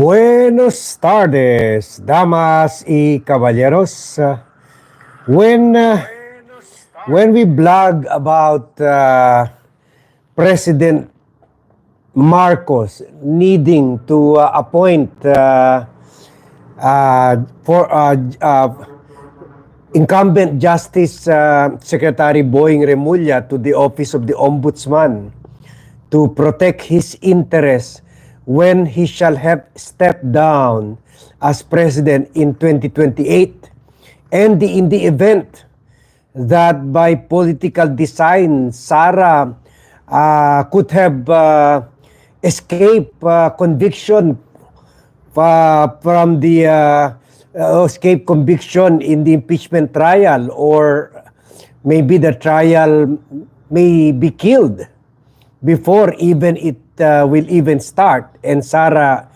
Buenos tardes, damas y caballeros. Uh, when uh, when we blog about uh, President Marcos needing to uh, appoint uh, uh, for uh, uh, incumbent Justice uh, Secretary Boying Remulla to the office of the Ombudsman to protect his interests when he shall have stepped down as president in 2028 and in the event that by political design Sara uh, could have uh, escaped uh, conviction uh, from the uh, uh, escape conviction in the impeachment trial or maybe the trial may be killed before even it uh, will even start and Sara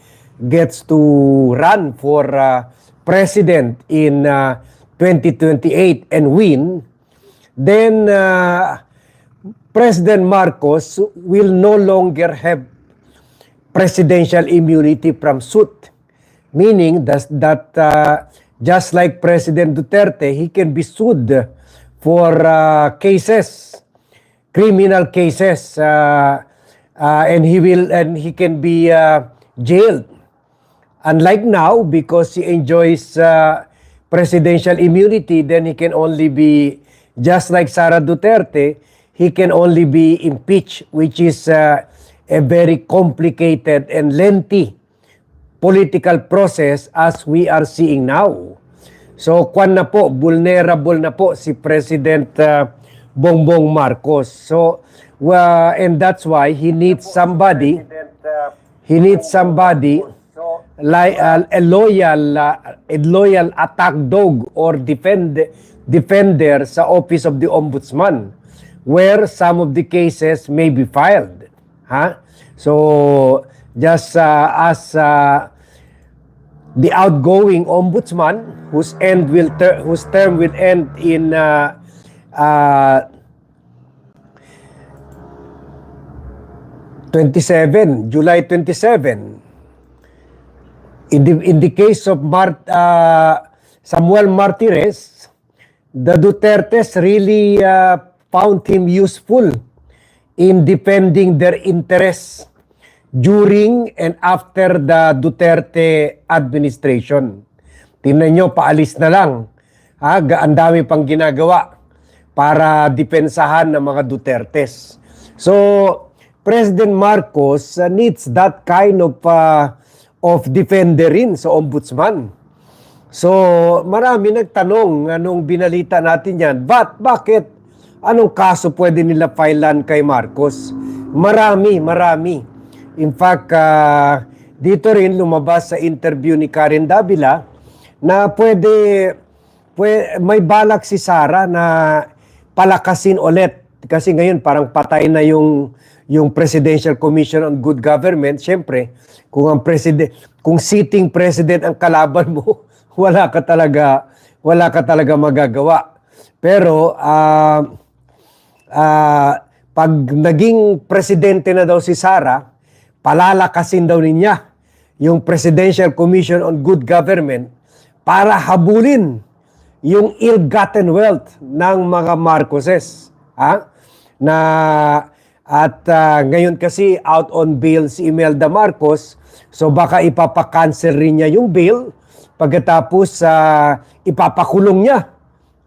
gets to run for uh, president in uh, 2028 and win, then uh, President Marcos will no longer have presidential immunity from suit. Meaning that, that uh, just like President Duterte, he can be sued for uh, cases criminal cases uh, uh, and he will and he can be uh, jailed unlike now because he enjoys uh, presidential immunity then he can only be just like Sara Duterte he can only be impeached which is uh, a very complicated and lengthy political process as we are seeing now so kwan na po vulnerable na po si President uh, Bongbong Marcos. So, uh, and that's why he needs somebody, he needs somebody like uh, a loyal, uh, a loyal attack dog or defend, defender sa office of the ombudsman where some of the cases may be filed. Ha? So, just uh, as uh, the outgoing ombudsman whose end will ter- whose term will end in uh, uh, 27, July 27. In the, in the case of Mart, uh, Samuel Martires, the Dutertes really uh, found him useful in defending their interests during and after the Duterte administration. Tingnan nyo, paalis na lang. Ha, ang dami pang ginagawa para depensahan ng mga Dutertes. So, President Marcos uh, needs that kind of uh, of defender rin sa ombudsman. So, marami nagtanong anong binalita natin yan. But, bakit? Anong kaso pwede nila filean kay Marcos? Marami, marami. In fact, uh, dito rin lumabas sa interview ni Karen Davila na pwede, pwede may balak si Sara na palakasin ulit kasi ngayon parang patay na yung yung Presidential Commission on Good Government. Siyempre, kung ang president kung sitting president ang kalaban mo, wala ka talaga wala ka talaga magagawa. Pero ah ah, pag naging presidente na daw si Sara, palalakasin daw niya yung Presidential Commission on Good Government para habulin yung ill-gotten wealth ng mga Marcoses. Ha? Na at ah, ngayon kasi out on bail si Imelda Marcos, so baka ipapakancel rin niya yung bail pagkatapos sa ipapakulong niya.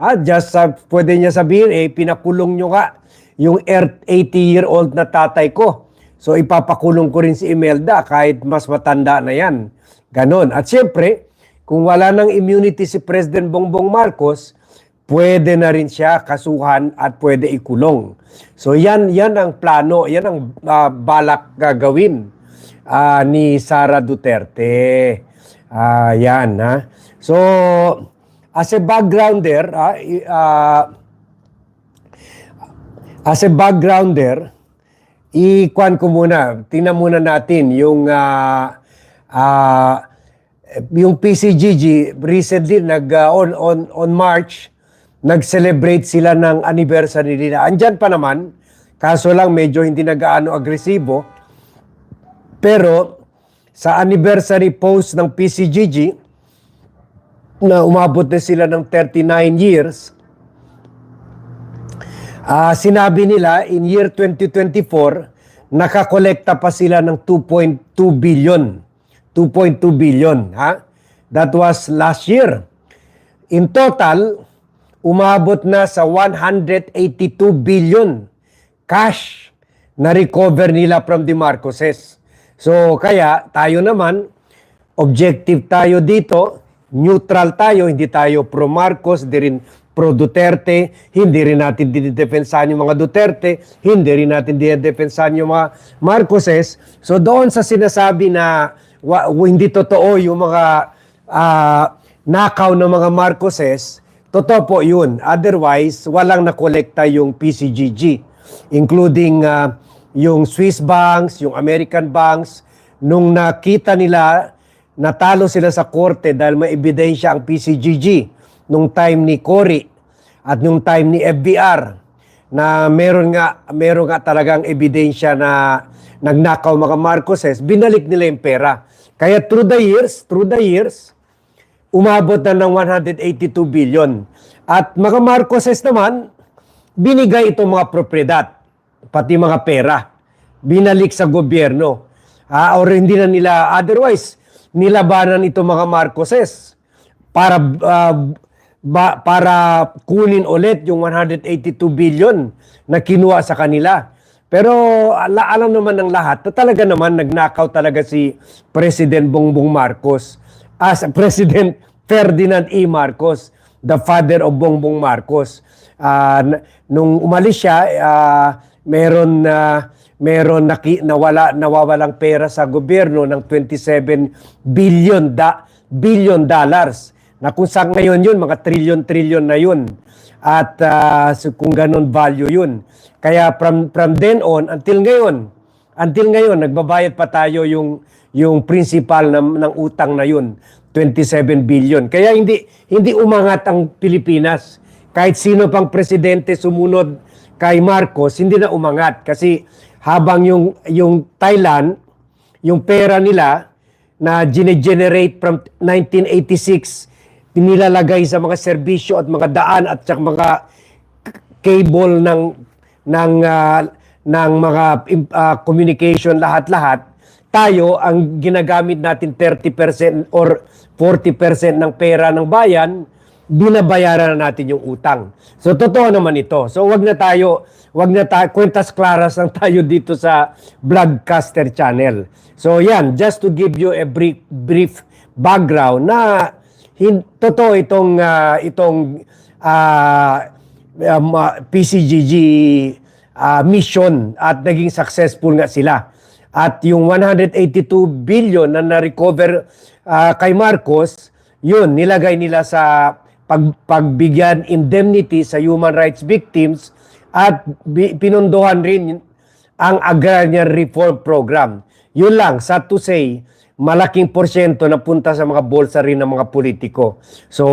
Ah, just sa pwede niya sabihin eh pinakulong niyo nga yung 80-year-old na tatay ko. So ipapakulong ko rin si Imelda kahit mas matanda na yan. Ganon. At siyempre, kung wala ng immunity si President Bongbong Marcos, pwede na rin siya kasuhan at pwede ikulong. So yan yan ang plano, yan ang ah, balak gagawin ah, ni Sara Duterte. Ah, yan ha. So as a backgrounder, ah, as a backgrounder, i-kwan ko muna, tingnan muna natin yung ah, ah, yung PCGG recently nag ah, on on on March nag-celebrate sila ng anniversary nila. Andyan pa naman, kaso lang medyo hindi nagaano agresibo. Pero sa anniversary post ng PCGG na umabot na sila ng 39 years, ah sinabi nila in year 2024, nakakolekta pa sila ng 2.2 billion. 2.2 billion, ha? That was last year. In total, umabot na sa 182 billion cash na recover nila from the Marcoses. So kaya tayo naman, objective tayo dito, neutral tayo, hindi tayo pro Marcos, hindi rin pro Duterte, hindi rin natin dinidepensahan yung mga Duterte, hindi rin natin dinidepensahan yung mga Marcoses. So doon sa sinasabi na wa, hindi totoo yung mga ah, nakaw ng mga Marcoses, totoo po yun. Otherwise, walang nakolekta yung PCGG, including ah, yung Swiss banks, yung American banks, nung nakita nila natalo sila sa korte dahil may ebidensya ang PCGG nung time ni Cory at nung time ni FBR na meron nga meron nga talagang ebidensya na nagnakaw mga Marcoses, binalik nila yung pera. Kaya through the years, through the years, umabot na ng 182 billion. At mga Marcoses naman, binigay itong mga propriedad, pati mga pera, binalik sa gobyerno. Ah, or hindi na nila, otherwise, nilabanan ito mga Marcoses para ah, ba- para kunin ulit yung 182 billion na kinuha sa kanila. Pero ala- alam naman ng lahat na talaga naman nagnakaw talaga si President Bongbong Marcos as President Ferdinand E. Marcos, the father of Bongbong Marcos. N- nung umalis siya, ah, meron na meron naki, nawala nawawalang pera sa gobyerno ng 27 billion da billion dollars na kung saan ngayon yun mga trillion trillion na yun at so kung ganun value yun kaya from from then on until ngayon until ngayon nagbabayad pa tayo yung yung principal ng, ng utang na yun 27 billion. Kaya hindi hindi umangat ang Pilipinas. Kahit sino pang presidente sumunod kay Marcos hindi na umangat. Kasi habang yung yung Thailand yung pera nila na gine-generate from 1986 nilalagay sa mga serbisyo at mga daan at sa mga cable ng ng ah, ng mga ah, communication lahat-lahat tayo ang ginagamit natin 30% or 40% ng pera ng bayan binabayaran na natin yung utang. So totoo naman ito. So wag na tayo, wag na tayo kwentas claras lang tayo dito sa Bloodcaster channel. So yan, just to give you a brief brief background na hin, totoo itong ah, itong ah, um, ah, PCGG ah, mission at naging successful nga sila. At yung 182 billion na na-recover ah, kay Marcos, yun, nilagay nila sa pag, pagbigyan indemnity sa human rights victims at bi, pinunduhan rin ang agrarian reform program. Yun lang, sad to say, malaking porsyento na punta sa mga bolsa rin ng mga politiko. So,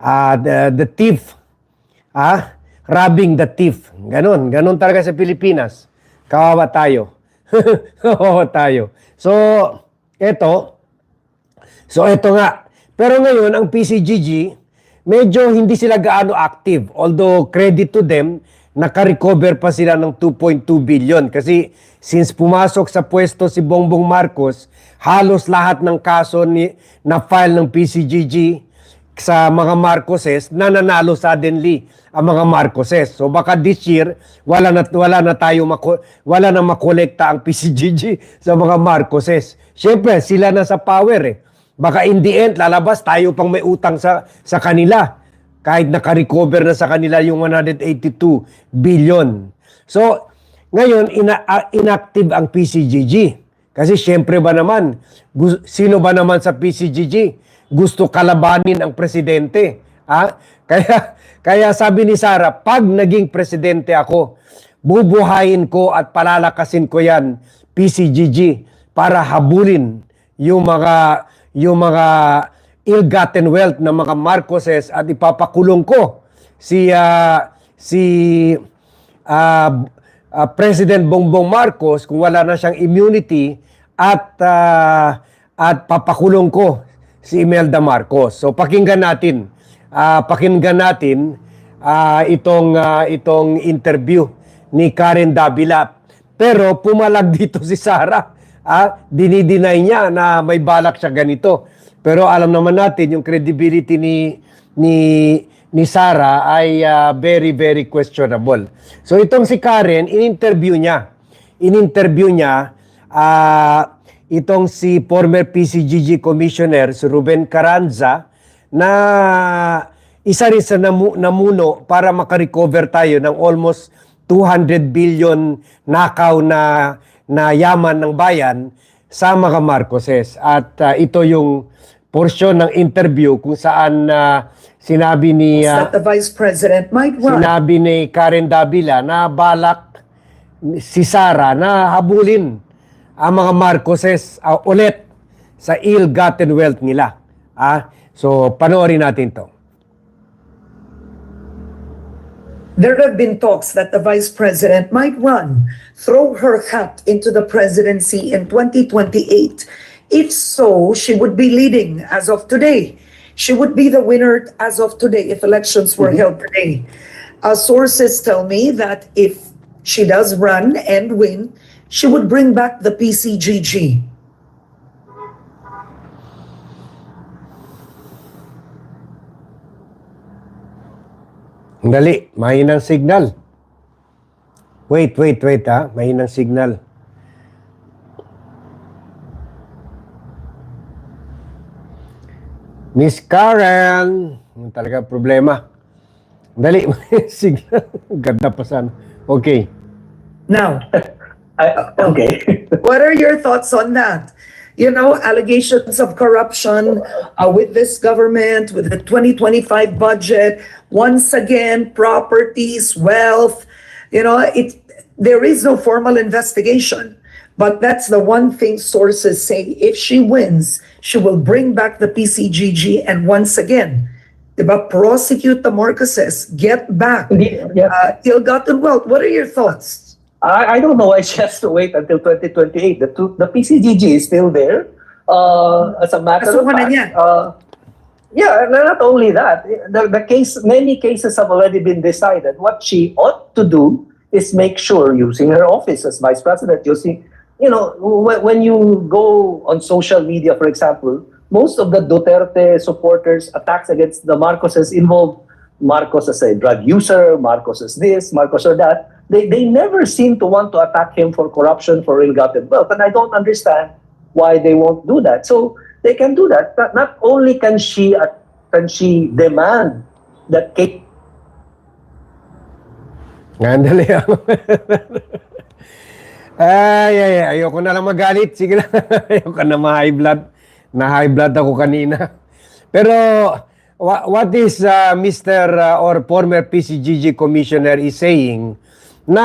ah, the, the thief, ah, robbing the thief. Ganon, ganon talaga sa Pilipinas. Kawawa tayo. Kawawa tayo. So, eto, so eto nga. Pero ngayon, ang PCGG, medyo hindi sila gaano active. Although, credit to them, naka-recover pa sila ng 2.2 billion. Kasi since pumasok sa pwesto si Bongbong Marcos, halos lahat ng kaso ni, na file ng PCGG sa mga Marcoses nananalo suddenly ang mga Marcoses. So baka this year wala na wala na tayo mako, wala na makolekta ang PCGG sa mga Marcoses. Syempre sila na sa power eh. Baka in the end lalabas tayo pang may utang sa sa kanila kahit naka-recover na sa kanila yung 182 billion. So ngayon ina, ah, inactive ang PCGG. Kasi syempre ba naman, sino ba naman sa PCGG gusto kalabanin ang presidente? Ha? Kaya, kaya sabi ni Sara, pag naging presidente ako, bubuhayin ko at palalakasin ko yan, PCGG, para habulin yung mga, yung mga ill-gotten wealth ng mga Marcoses at ipapakulong ko si, ah, si ah, ah, President Bongbong Marcos kung wala na siyang immunity at ah, at papakulong ko si Imelda Marcos. So pakinggan natin. Ah, pakinggan natin ah, itong ah, itong interview ni Karen Davila. Pero pumalag dito si Sara. Ah, dinideny niya na may balak siya ganito. Pero alam naman natin yung credibility ni ni ni Sara ay ah, very very questionable. So itong si Karen, in-interview niya. In-interview niya ah, itong si former PCGG Commissioner si Ruben Carranza na isa rin sa namu- namuno para makarecover tayo ng almost 200 billion nakaw na na yaman ng bayan sa mga Marcoses. At ah, ito yung portion ng interview kung saan ah, sinabi ni that the vice president might run. sinabi ni Karen Davila na balak si Sara na habulin ang mga Marcoses ah, ulit sa ill-gotten wealth nila. Ah, so panoorin natin 'to. There have been talks that the vice president might run, throw her hat into the presidency in 2028. If so, she would be leading as of today. She would be the winner as of today if elections were held today. Uh, sources tell me that if she does run and win, she would bring back the PCGG. Dali, mahinang signal. Wait, wait, wait ha. Mahinang signal. Miss Karen, talaga problema. Dali, signal. Ganda pa sana. Okay. Now, I, okay. What are your thoughts on that? You know, allegations of corruption uh, with this government, with the 2025 budget. Once again, properties, wealth. You know, it. There is no formal investigation, but that's the one thing sources say. If she wins, she will bring back the PCGG, and once again, diba, prosecute the Marcoses, get back yeah. uh, ill-gotten wealth. What are your thoughts? I, I don't know why she has to wait until 2028. The, two, the PCGG is still there. Uh, as a matter of na fact. niya. Uh, yeah, not only that, the, the case, many cases have already been decided. What she ought to do is make sure, using her office as vice president, using, you know, when, when you go on social media, for example, most of the Duterte supporters' attacks against the Marcoses involve Marcos as a drug user, Marcos as this, Marcos or that. They, they never seem to want to attack him for corruption, for ill-gotten wealth. And I don't understand why they won't do that. So they can do that. Not, not only can she uh, can she demand that Kate Ngandali ako. ay, ay, ay, ayoko na lang magalit. Sige lang. ayoko na ma-high blood. Na-high blood ako kanina. Pero, wha- what is uh, Mr. uh, or former PCGG commissioner is saying na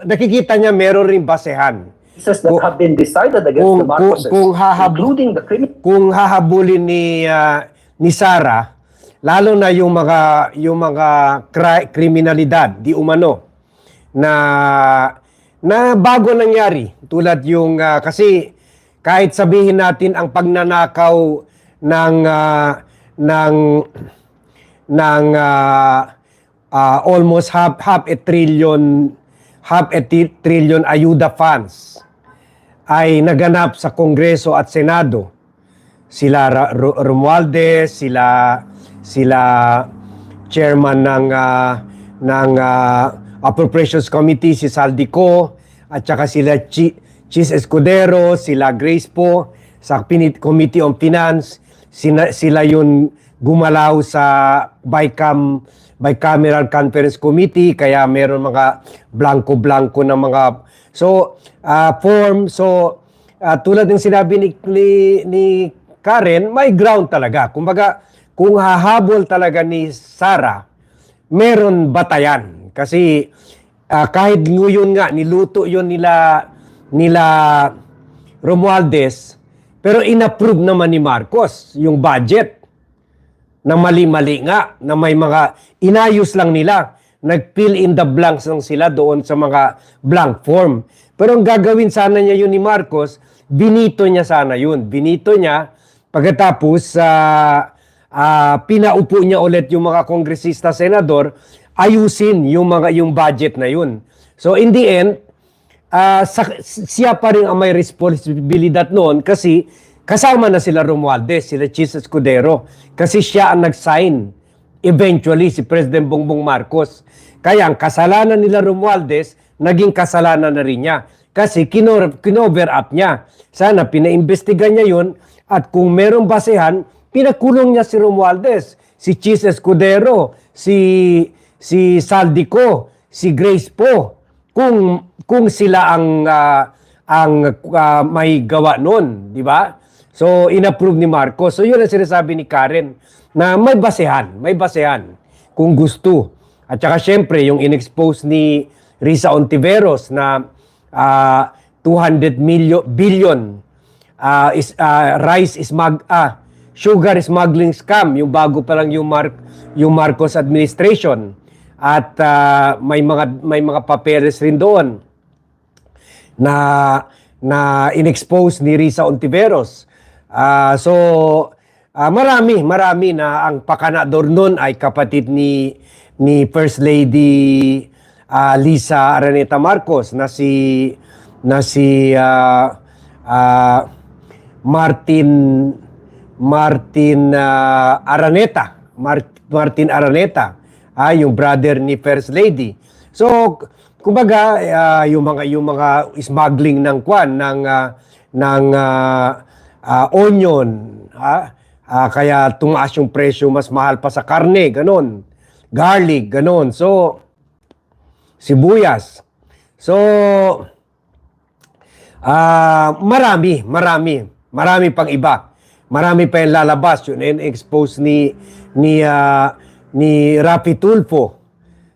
nakikita niya meron ring basehan. cases that Kung- have been decided against kung- the Marcoses, kung- kung hahab- including the criminal kung hahabulin ni ah, ni Sara lalo na yung mga yung mga kri- kriminalidad di umano na na bago nangyari tulad yung ah, kasi kahit sabihin natin ang pagnanakaw ng ah, ng ng ah, ah, almost half half a trillion half a trillion ayuda funds ay naganap sa Kongreso at Senado. Sila Ra- Ro- Romualdez, sila sila chairman ng ah, ng ah, Appropriations Committee si Saldico at saka sila Chi, Chis Escudero, sila Grace po sa Pinit Committee on Finance, sina, sila yun gumalaw sa BICAM bicameral conference committee kaya meron mga blanco-blanco na mga so ah, form. So ah, tulad ng sinabi ni, ni ni Karen may ground talaga. Kumbaga kung hahabol talaga ni Sara meron batayan. Kasi ah, kahit ngayon nga niluto yon nila nila Romualdez pero inapprove naman ni Marcos yung budget na mali-mali nga, na may mga inayos lang nila. Nag-fill in the blanks lang sila doon sa mga blank form. Pero ang gagawin sana niya yun ni Marcos, binito niya sana yun. Binito niya, pagkatapos ah ah, pinaupo niya ulit yung mga kongresista, senador, ayusin yung mga yung budget na yun. So in the end, ah, sa- siya pa rin ang may responsibilidad noon kasi kasama na sila Romualdez, sila Chis Escudero. Kasi siya ang nag-sign eventually si President Bongbong Marcos. Kaya ang kasalanan nila Romualdez, naging kasalanan na rin niya. Kasi kinor- kinover up niya. Sana pinaimbestiga niya yun at kung merong basehan, pinakulong niya si Romualdez, si Chis Escudero, si si Saldico, si Grace Po. Kung kung sila ang ah, ang ah, may gawa noon, di ba? So inapprove ni Marcos. So yun ang sinasabi ni Karen na may basehan, may basehan kung gusto. At saka syempre yung inexpose ni Risa Ontiveros na ah, 200 million billion ah, is ah, rice is mag ah, sugar smuggling scam yung bago pa lang yung Mar yung Marcos administration at ah, may mga may mga papeles rin doon na na inexpose ni Risa Ontiveros. Ah, so ah, marami, marami na ang pakanador noon ay kapatid ni ni First Lady ah, Lisa Araneta Marcos na si na si ah, ah, Martin Martin ah, Araneta, Mar- Martin Araneta, ah, yung brother ni First Lady. So, kumbaga ah, yung mga yung mga smuggling ng kwan ng ah, ng ah, ah, onion, ha? Ah, kaya tumaas yung presyo mas mahal pa sa karne, ganon. Garlic, ganon. So, sibuyas. So, Ah, marami, marami. Marami pang iba. Marami pa yung lalabas. Yun yung expose ni ni ah, ni Rafi Tulfo.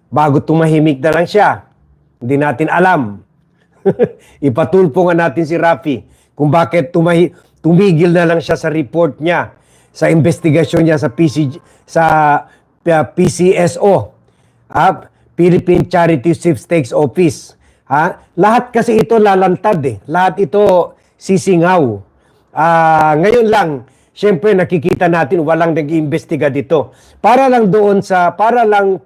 Bago tumahimik na lang siya. Hindi natin alam. Ipatulpo nga natin si Rafi kung bakit tumahi, tumigil na lang siya sa report niya sa investigasyon niya sa PC sa ah, PCSO. Ah, Philippine Charity Sweepstakes Office. Ha? Lahat kasi ito lalantad eh. Lahat ito sisingaw. Ah, ngayon lang, syempre nakikita natin walang nag-iimbestiga dito. Para lang doon sa para lang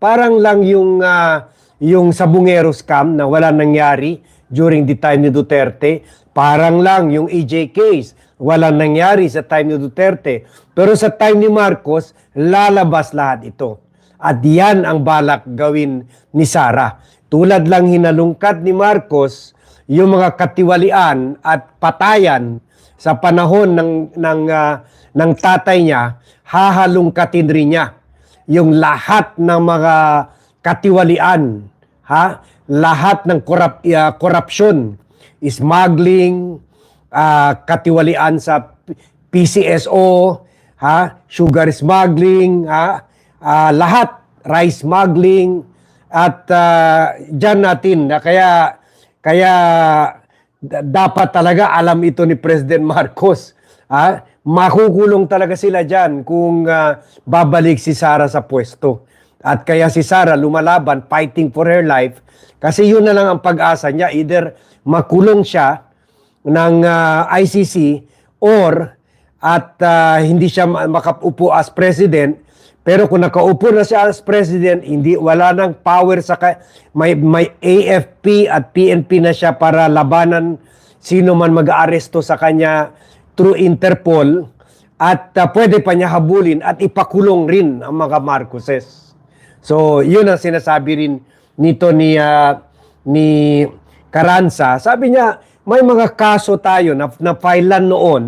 parang lang yung ah, yung sabungero scam na wala nangyari during the time ni Duterte. Parang lang yung EJ case, walang nangyari sa time ni Duterte. Pero sa time ni Marcos, lalabas lahat ito. At yan ang balak gawin ni Sara. Tulad lang hinalungkat ni Marcos yung mga katiwalian at patayan sa panahon ng ng ah, ng tatay niya, hahalungkatin rin niya yung lahat ng mga katiwalian, ha? Lahat ng korap, ah, korupsyon, smuggling, ah, katiwalian sa PCSO, ha? Sugar smuggling, ha? Ah, lahat rice smuggling at uh, diyan natin na kaya kaya da- dapat talaga alam ito ni President Marcos. Ha? Makukulong talaga sila diyan kung ah, babalik si Sara sa pwesto. At kaya si Sara lumalaban, fighting for her life. Kasi yun na lang ang pag-asa niya. Either makulong siya ng ah, ICC or at ah, hindi siya ma- makaupo as president pero kung nakaupo na siya as president, hindi wala nang power sa ka- may may AFP at PNP na siya para labanan sino man mag-aaresto sa kanya through Interpol at ah, pwede pa niya habulin at ipakulong rin ang mga Marcoses. So, yun ang sinasabi rin nito ni ah, ni Caranza. Sabi niya, may mga kaso tayo na, na filean noon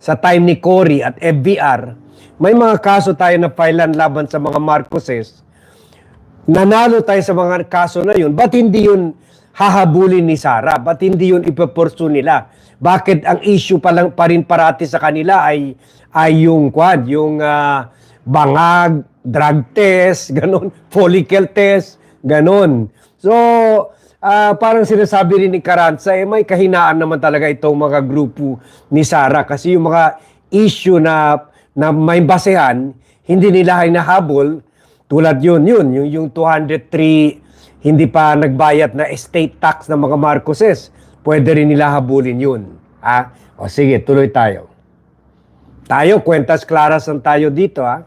sa time ni Cory at FBR. May mga kaso tayo na filean laban sa mga Marcoses. Nanalo tayo sa mga kaso na yun. Ba't hindi yun hahabulin ni Sara? Ba't hindi yun ipapursu nila? Bakit ang issue pa lang pa rin parati sa kanila ay ay yung quad, yung ah, bangag, drug test, ganun, follicle test, ganun. So, ah, parang sinasabi rin ni Caranza, eh, may kahinaan naman talaga itong mga grupo ni Sara kasi yung mga issue na na may basehan, hindi nila hinahabol tulad yun, yun, yung, yung 203 hindi pa nagbayad na estate tax ng mga Marcoses, pwede rin nila habulin yun. Ah, o sige, tuloy tayo. Tayo, kwentas claras ang tayo dito, ah.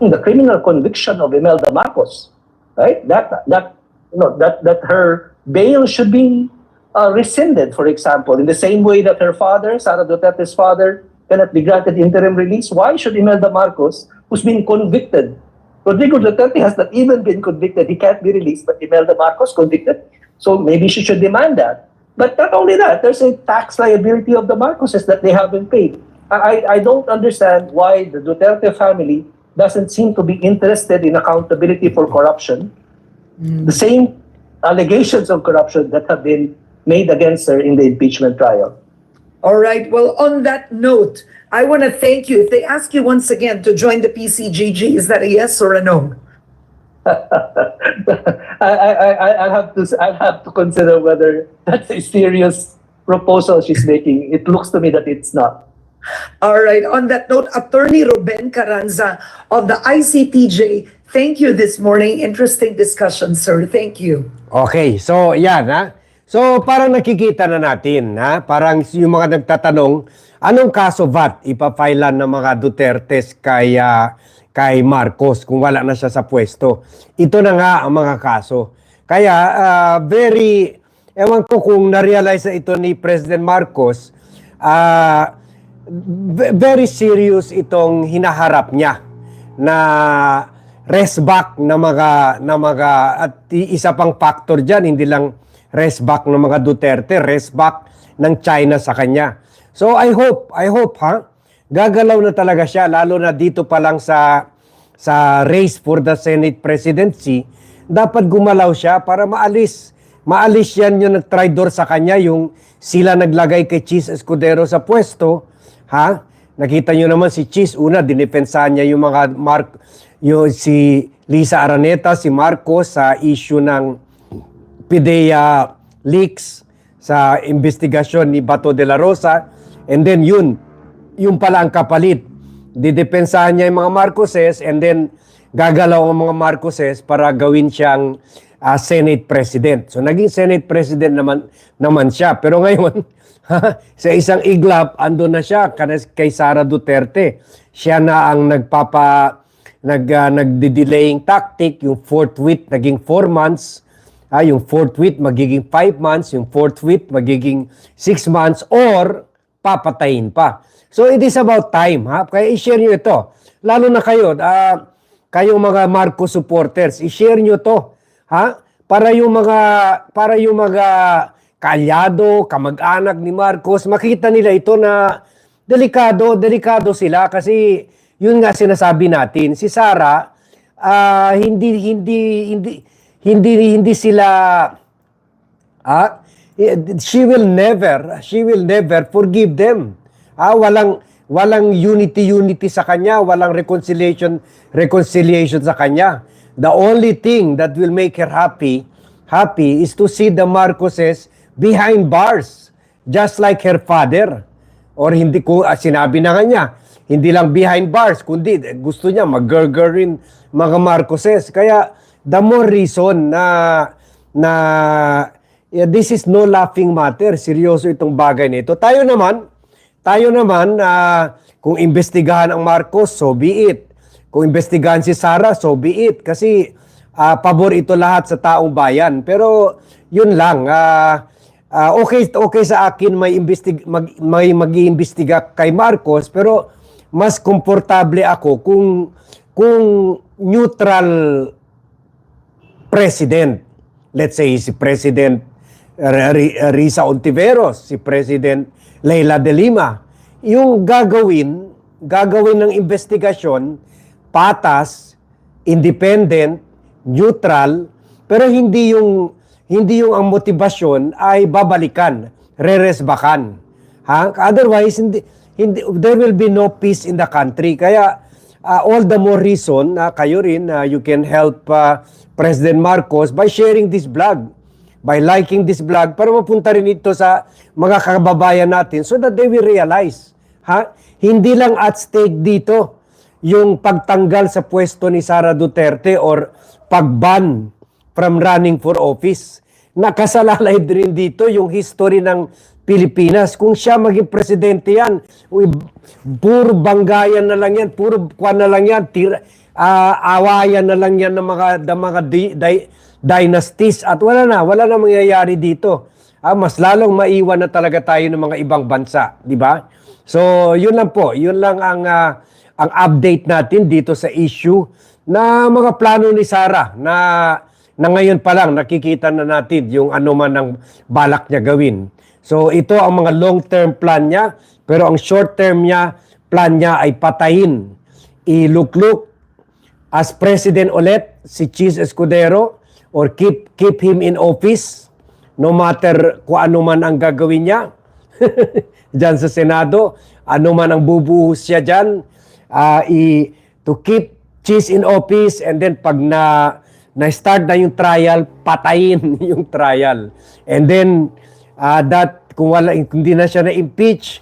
the criminal conviction of Imelda Marcos, right? That that know that that her bail should be uh, rescinded, for example, in the same way that her father, Sara Duterte's father, cannot be granted interim release. Why should Imelda Marcos, who's been convicted, Rodrigo Duterte has not even been convicted. He can't be released, but Imelda Marcos convicted. So maybe she should demand that. But not only that, there's a tax liability of the Marcoses that they haven't paid. I- I don't understand why the Duterte family doesn't seem to be interested in accountability for corruption. Mm. The same allegations of corruption that have been made against her in the impeachment trial. All right. Well, on that note, I want to thank you. If they ask you once again to join the PCGG, is that a yes or a no? I, I, I, I'll have to I'll have to consider whether that's a serious proposal she's making. It looks to me that it's not. All right. On that note, Attorney Ruben Carranza of the ICTJ, thank you this morning. Interesting discussion, sir. Thank you. Okay, so yan ha. So parang nakikita na natin ha, parang yung mga nagtatanong, anong kaso VAT ipapailan ng mga Dutertes kay, ah, kay Marcos kung wala na siya sa pwesto. Ito na nga ang mga kaso. Kaya ah, very, ewan ko kung na-realize na ito ni President Marcos, ah, ve- very serious itong hinaharap niya na rest back na mga na mga at isa pang factor diyan hindi lang rest back ng mga Duterte rest back ng China sa kanya. So I hope I hope ha? Gagalaw na talaga siya lalo na dito pa lang sa sa race for the Senate presidency. Dapat gumalaw siya para maalis maalis yan yung nag-traitor sa kanya yung sila naglagay kay Cheese Escudero sa pwesto ha Nakita nyo naman si Cheese, una, dinepensahan niya yung mga Mark, yung si Lisa Araneta, si Marcos sa issue ng PIDEA leaks sa investigasyon ni Bato de la Rosa. And then yun, yung pala ang kapalit. Didepensahan niya yung mga Marcoses and then gagalaw ang mga Marcoses para gawin siyang ah, Senate President. So naging Senate President naman naman siya. Pero ngayon, sa isang iglap, ando na siya kay Sara Duterte. Siya na ang nagpapa nag uh, nagde-delaying tactic, yung fourth week naging 4 months, ah, yung fourth week magiging 5 months, yung fourth week magiging 6 months or papatayin pa. So it is about time, ha? Kaya i-share niyo ito. Lalo na kayo, ah, kayong mga Marcos supporters, i-share niyo to, ha? Para yung mga para yung mga kalyado, kamag-anak ni Marcos, makita nila ito na delikado, delikado sila kasi yun nga sinasabi natin, si Sara ah, hindi hindi hindi hindi hindi sila ah she will never she will never forgive them. Ah, walang walang unity unity sa kanya, walang reconciliation reconciliation sa kanya. The only thing that will make her happy happy is to see the Marcoses behind bars just like her father. Or hindi ko ah, sinabi na nga niya, hindi lang behind bars, kundi gusto niya mag-gurgle rin mga Marcoses. Kaya the more reason na na yeah, this is no laughing matter. Seryoso itong bagay na ito. Tayo naman, tayo naman ah, kung imbestigahan ang Marcos, so be it. Kung imbestigahan si Sara, so be it. Kasi ah, pabor ito lahat sa taong bayan. Pero yun lang, ah, ah, okay okay sa akin may imbestig mag, may mag-iimbestiga kay Marcos pero mas komportable ako kung kung neutral president. Let's say si President Risa Ontiveros, si President Leila de Lima. Yung gagawin, gagawin ng investigasyon, patas, independent, neutral, pero hindi yung hindi yung ang motivasyon ay babalikan, reresbakan. Ha? Otherwise, hindi, hindi, there will be no peace in the country. Kaya uh, all the more reason na kayo rin na you can help uh, President Marcos by sharing this vlog, by liking this vlog para mapunta rin ito sa mga kababayan natin so that they will realize. Ha? Hindi lang at stake dito yung pagtanggal sa pwesto ni Sara Duterte or pagban from running for office. nakasalalay din dito yung history ng Pilipinas. Kung siya maging presidente yan, uy, puro banggayan na lang yan, puro kwan na lang yan, tira, ah, awayan na lang yan ng mga, ng mga di- di- dynasties at wala na, wala na mangyayari dito. Ah, mas lalong maiwan na talaga tayo ng mga ibang bansa, di ba? So, yun lang po, yun lang ang ah, ang update natin dito sa issue na mga plano ni Sara na na ngayon pa lang nakikita na natin yung ano man ang balak niya gawin. So ito ang mga long-term plan niya, pero ang short-term niya plan niya ay patayin, ilukluk as president ulit si Cheese Escudero or keep keep him in office no matter kung ano man ang gagawin niya diyan sa Senado, ano man ang bubuhos siya diyan, ah, i to keep Cheese in office and then pag na na-start na yung trial, patayin yung trial. And then ah, that kung wala kung hindi na siya na-impeach,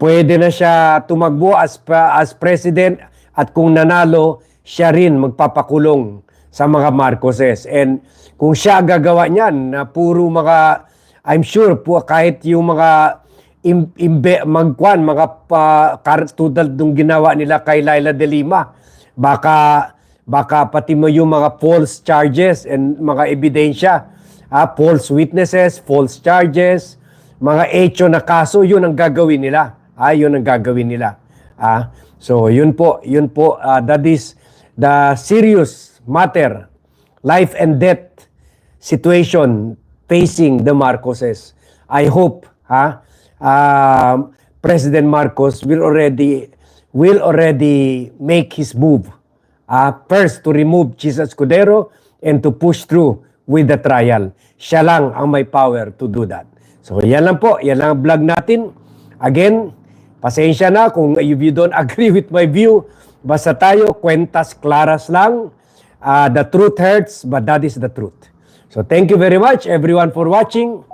pwede na siya tumakbo as, as president at kung nanalo, siya rin magpapakulong sa mga Marcoses. And kung siya gagawa niyan na puro mga, I'm sure po kahit yung mga im, imbe, magkwan, mga pa, kar, tudal nung ginawa nila kay Laila de Lima, baka baka pati mo yung mga false charges and mga ebidensya, ah, false witnesses, false charges, mga echo na kaso, yun ang gagawin nila. Ah, yun ang gagawin nila. Ah, so yun po, yun po, ah, that is the serious matter, life and death situation facing the Marcoses. I hope, ha, um, President Marcos will already will already make his move. Uh, first, to remove Jesus Escudero and to push through with the trial. Siya lang ang may power to do that. So, yan lang po. Yan lang ang vlog natin. Again, pasensya na kung if you don't agree with my view. Basta tayo, kwentas claras lang. Uh, the truth hurts, but that is the truth. So, thank you very much, everyone, for watching.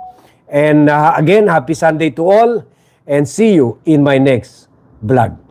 And uh, again, happy Sunday to all. And see you in my next vlog.